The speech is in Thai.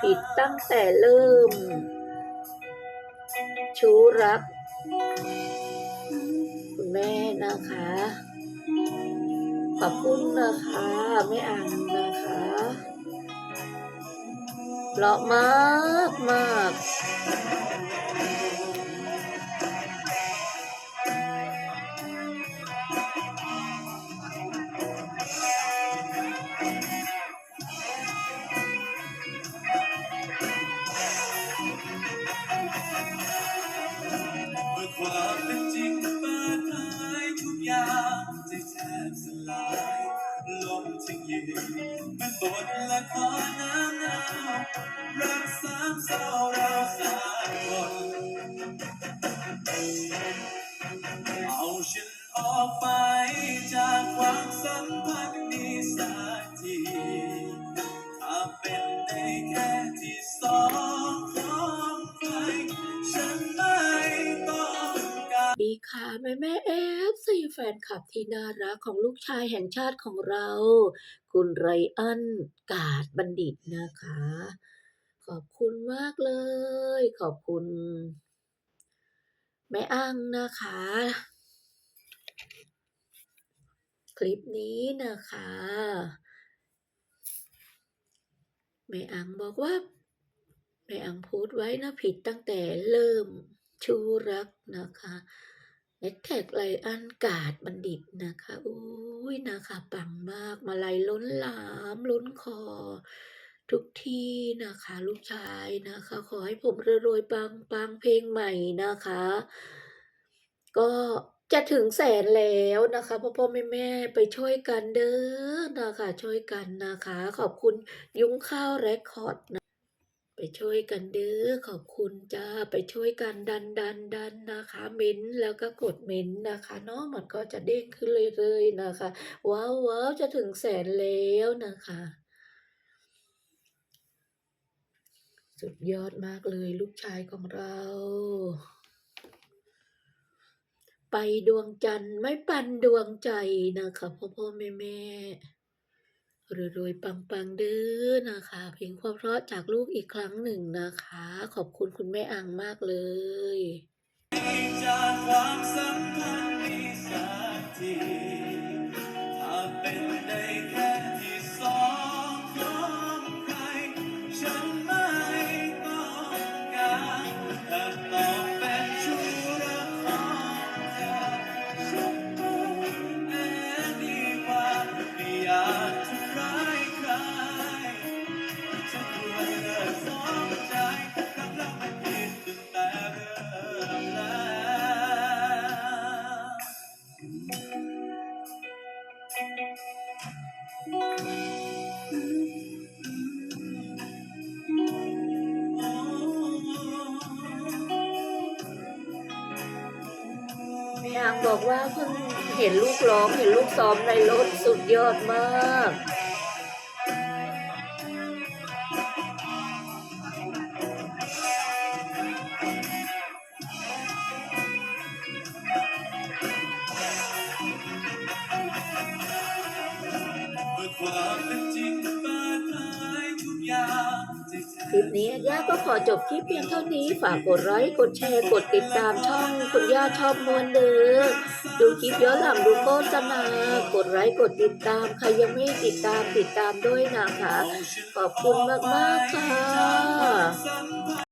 ผิดตั้งแต่เริ่ม ชูรัก คุณแม่นะคะ ขอบคุณนะคะแม่อังนะคะเพราะมากมาก มันบทละครน้ำหนาวรักสามเศร้าเราสามคนเอาฉันออกไปจากความสัมพันธ์นี้สักทีถ้าเป็นได้แค่ที่ ดีค่ะ แม่แม่เอฟซีแฟนคลับที่น่ารักของลูกชายแห่งชาติของเรา คุณไรอันกาดบัณฑิตนะคะ ขอบคุณมากเลย ขอบคุณ แม่อังนะคะ คลิปนี้นะคะ แม่อังบอกว่า แม่อังพูดไว้นะผิดตั้งแต่เริ่มชูรักนะคะ แฮชแท็กไลอันกาดบัณฑิตนะคะอุ้ยนะคะปังมากมาลัยล้นหลามล้นคอ ทุกที่นะคะ ลูกชายนะคะ ขอให้ผมรวยปังปังเพลงใหม่นะคะ ก็จะถึงแสนแล้วนะคะพ่อพ่อแม่แม่ไปช่วยกันเด้อนะคะ ช่วยกันนะคะ ขอบคุณยุ้งข้าวเรคคอร์ดนะ ไปช่วยกันเด้อขอบคุณจ้าไปช่วยกันดันดันดันนะคะ เม้นต์แล้วก็กดเม้นต์นะคะเนาะมันก็จะเด้งขึ้นเรื่อยๆนะคะ ว้าวว้าวจะถึงแสนแล้วนะคะ สุดยอดมากเลยลูกชายของเรา ไปดวงจันทร์ไม่ปันดวงใจนะคะพ่อพ่อแม่แม่ รวยๆปังๆเด้อนะคะ เพลงความเพราะจากลูกอีกครั้งหนึ่งนะคะ ขอบคุณคุณแม่อังมากเลยจากความสัมพันธ์นี้สักทีถ้าเป็นได้แค่ แม่อังบอกว่าเพิ่งเห็นลูกร้องเห็นลูกซ้อมในรถสุดยอดมากความ คลิปนี้ย่าก็ขอจบที่เพียงเท่านี้ ฝากกดไลค์กดแชร์กดติดตามช่องคุณย่าชอบมวนเด้อดูคลิปย้อนหลังดูโฆษณากดไลค์กดติดตามใครยังไม่ติดตามติดตามด้วยนะคะ ขอบคุณมากๆค่ะ